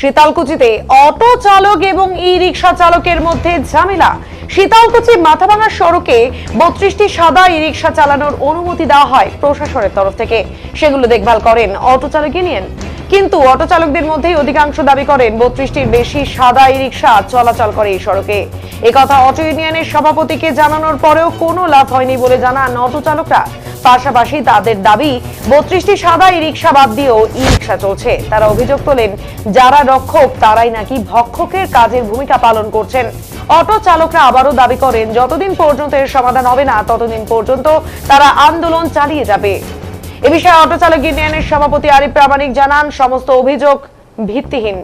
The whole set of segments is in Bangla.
শীতলকুচিতে অটো চালক এবং ই রিক্সা চালকের মধ্যে ঝামেলা। শীতলকুচি মাথাভাঙা সড়কে বত্রিশটি সাদা ই রিক্সা চালানোর অনুমতি দেওয়া হয় প্রশাসনের তরফ থেকে। সেগুলো দেখভাল করেন অটো চালক ইউনিয়ন। কিন্তু অটো চালকদের মধ্যেই অধিকাংশ দাবি করেন, বত্রিশটির বেশি সাদা ই রিক্সা চলাচল করে এই সড়কে। একথা অটো ইউনিয়নের সভাপতিকে জানানোর পরেও কোনো লাভ হয়নি বলে জানান অটো চালকরা। পাশাপাশি তাদের দাবি, বত্রিশটি সাদা ই রিক্সা বাদ দিয়েও ই রিক্সা চলছে। তারা অভিযোগ তোলেন, যারা রক্ষক, তারাই নাকি ভক্ষকের কাজের ভূমিকা পালন করছেন। অটো চালকরা আবারও দাবি করেন, যতদিন পর্যন্ত এর সমাধান হবে না, ততদিন পর্যন্ত তারা আন্দোলন চালিয়ে যাবে। এ বিষয়ে অটো চালক ইউনিয়নের সভাপতি আরিফ প্রামাণিক জানান সমস্ত অভিযোগ ভিত্তিহীন।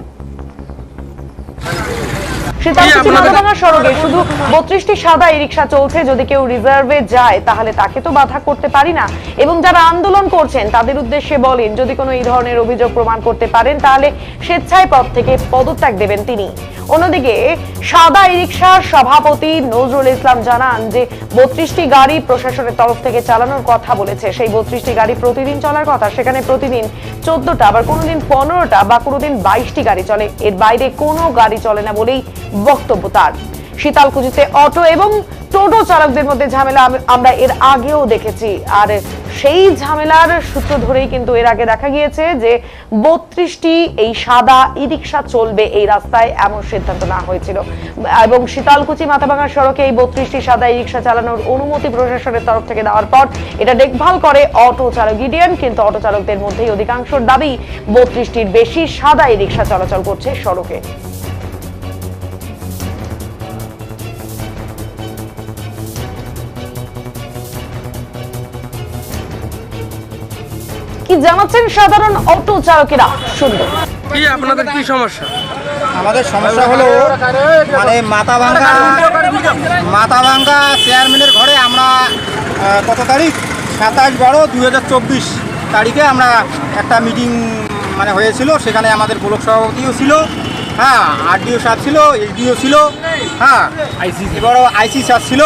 শীতলকুচি মাথাভাঙা সড়কে শুধু বত্রিশটি সাদা ই রিক্সা চলছে। যদি কেউ রিজার্ভে যায় তাহলে তাকে তো বাধা করতে পারি না। এবং যারা আন্দোলন করছেন তাদের উদ্দেশ্যে বলেন যদি কোনো এই ধরনের অভিযোগ প্রমাণ করতে পারেন তাহলে স্বেচ্ছায় পদ থেকে পদত্যাগ দেবেন তিনি। অন্যদিকে সাদা ই রিক্সার সভাপতি নজরুল ইসলাম জানান যে বত্রিশটি গাড়ি প্রশাসনের তরফ থেকে চালানোর কথা বলেছে। সেই বত্রিশটি গাড়ি প্রতিদিন চলার কথা সেখানে প্রতিদিন চোদ্দটা আবার কোনোদিন পনেরোটা বা কোনোদিন বাইশটি গাড়ি চলে। এর বাইরে কোনো গাড়ি চলে না বলেই বক্তব্য তার। শীতলকুচিতে অটো এবং টোটো চালকদের মধ্যে ঝামেলা আমরা এর আগেও দেখেছি। আর সেই ঝামেলার সূত্র ধরেই কিন্তু এর আগে দেখা গিয়েছে যে বত্রিশটি এই সাদা ই রিক্সা চলবে এই রাস্তায় এমন সিদ্ধান্ত না হয়েছিল। এবং শীতলকুচি মাথাভাঙা সড়কে এই বত্রিশটি সাদা ই রিক্সা চালানোর অনুমতি প্রশাসনের তরফ থেকে দেওয়ার পর এটা দেখভাল করে অটো চালক ইডিয়ান, কিন্তু অটো চালকদের মধ্যেই অধিকাংশর দাবি বত্রিশটির বেশি সাদা ই রিক্সা চলাচল করছে সড়কে। কি জানাচ্ছেন সাধারণ অটো চালকেরা? শুনব কি আপনাদের কি সমস্যা? আমাদের সমস্যা হলো মানে মাথা ভাঙ্গা মাথা ভাঙ্গা চেয়ারম্যানের ঘরে আমরা কত তারিখ? সাতাশ বারো দুই হাজার চব্বিশ তারিখে আমরা একটা মিটিং মানে হয়েছিল। সেখানে আমাদের ব্লক সভাপতিও ছিল হ্যাঁ আরডিও স্যার ছিল এসডিও ছিল হ্যাঁ আইসি এবারও আইসি স্যার ছিল।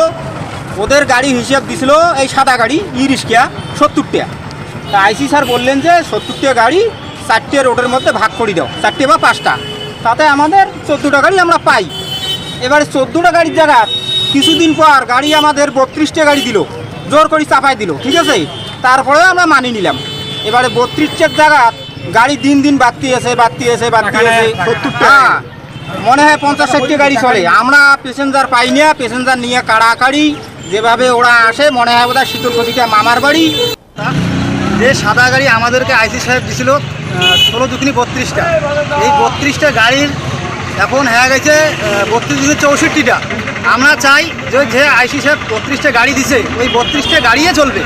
ওদের গাড়ি হিসাব দিছিল এই সাদা গাড়ি ই রিক্সা সত্তরটা তা আইসি স্যার বললেন যে সত্তরটা গাড়ি চারটে রোডের মধ্যে ভাগ করে দাও চারটে বা পাঁচটা। তাতে আমাদের চোদ্দোটা গাড়ি আমরা পাই। এবারে চোদ্দোটা গাড়ির জায়গা কিছুদিন পর গাড়ি আমাদের বত্রিশটা গাড়ি দিল জোর করে চাপাই দিল ঠিক আছে? তারপরেও আমরা মানি নিলাম। এবারে বত্রিশটার জায়গা গাড়ি দিন দিন বাড়তি আছে বাড়তি আছে বাড়তি আছে। সত্তরটা মনে হয় পঞ্চাশ ষাটটি গাড়ি চলে। আমরা প্যাসেঞ্জার পাই না প্যাসেঞ্জার নিয়ে কাড়াকাড়ি যেভাবে ওরা আসে মনে হয় বোধহয় শীতলপতিটা মামার বাড়ি। যে সাদা গাড়ি আমাদেরকে আইসি সাহেব দিছিল ষোলো দুখিনি বত্রিশটা। এই বত্রিশটা গাড়ির এখন হয়ে গেছে বত্রিশ দুখিনি চৌষট্টিটা। আমরা চাই যে যে আইসি সাহেব বত্রিশটা গাড়ি দিছে, ওই বত্রিশটা গাড়িয়ে চলবে।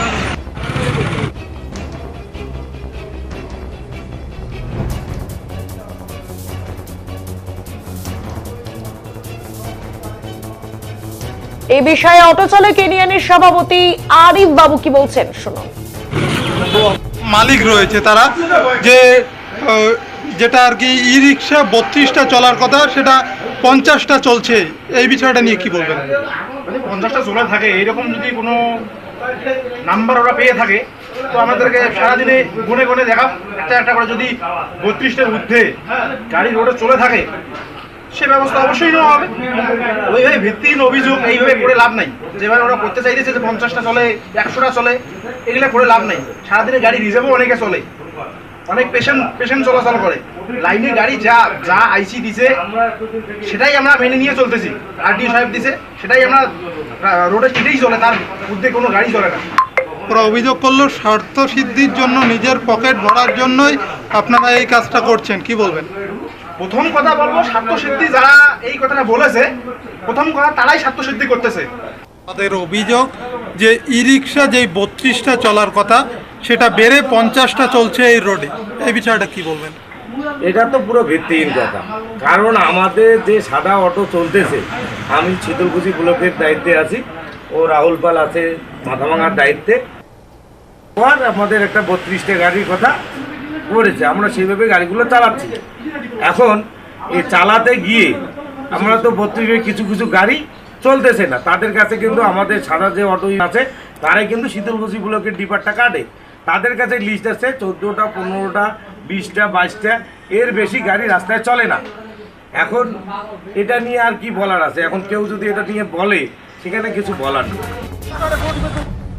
এই বিষয়ে অটো চালক ইউনিয়নের সভাপতি আরিফ বাবু কি বলছেন? শুনুন। মালিক রয়েছে তারা, যে যেটা আর কি ই রিক্সা বত্রিশটা চলার কথা, সেটা পঞ্চাশটা চলছে। এই বিষয়টা নিয়ে কি বলবেন? যদি পঞ্চাশটা চলে থাকে, এইরকম যদি কোনো নাম্বার ওরা পেয়ে থাকে, তো আমাদেরকে সারাদিনে গুনে গুনে দেখা একটা একটা করে যদি বত্রিশটার ঊর্ধ্বে গাড়ি রোডে চলে থাকে সে ব্যবস্থা অবশ্যই নেওয়া হবে। ওইভাবে ভিত্তিহীন অভিযোগ এইভাবে করে লাভ নাই। যেভাবে ওরা করতে চাইতেছে যে পঞ্চাশটা চলে, একশোটা চলে, এগুলো করে লাভ নাই। সারাদিনে গাড়ি রিজার্ভও অনেকে চলে। অনেক পেশেন্ট পেশেন্ট চলাচল করে। লাইনে গাড়ি যা যা আইসি দিছে, সেটাই আমরা মেনে নিয়ে চলতেছি। আরটিও সাহেব দিছে, সেটাই আমরা রোডে সেটাই চলে, তার উদ্যোগে কোনো গাড়ি চলে না। ওরা অভিযোগ করল স্বার্থ সিদ্ধির জন্য নিজের পকেট ভরার জন্যই আপনারা এই কাজটা করছেন। কি বলবেন? প্রথম কথা বলব স্বার্থসিদ্ধি যারা এই কথাটা বলেছে প্রথম কথা তারাই স্বার্থসিদ্ধি করতেছে। তাদের অভিযোগ যে ই রিক্সা যেই বত্রিশটা চলার কথা সেটা বেড়ে পঞ্চাশটা চলছে এই রোডে এই বিষয়টা কি বলবেন? এটা তো পুরো ভিত্তিহীন কথা। কারণ আমাদের যে সাদা অটো চলতেছে আমি শীতলকুচি ব্লকের দায়িত্বে আছি ও রাহুল পাল আছে মাথাভাঙার দায়িত্বে। আর আমাদের একটা বত্রিশটা গাড়ির কথা করেছে, আমরা সেইভাবে গাড়িগুলো চালাচ্ছি। এখন এই চালাতে গিয়ে আমরা তো বত্রিশের কিছু কিছু গাড়ি চলতেছে না। তাদের কাছে কিন্তু আমাদের সাদা যে অটো আছে, তারাই কিন্তু শীতলকুচি ব্লকের ডিপারটা কাটে। তাদের কাছে লিস্ট আছে, চোদ্দোটা, পনেরোটা, বিশটা, বাইশটা, এর বেশি গাড়ি রাস্তায় চলে না। এখন এটা নিয়ে আর কি বলার আছে? এখন কেউ যদি এটা নিয়ে বলে, সেখানে কিছু বলার নেই।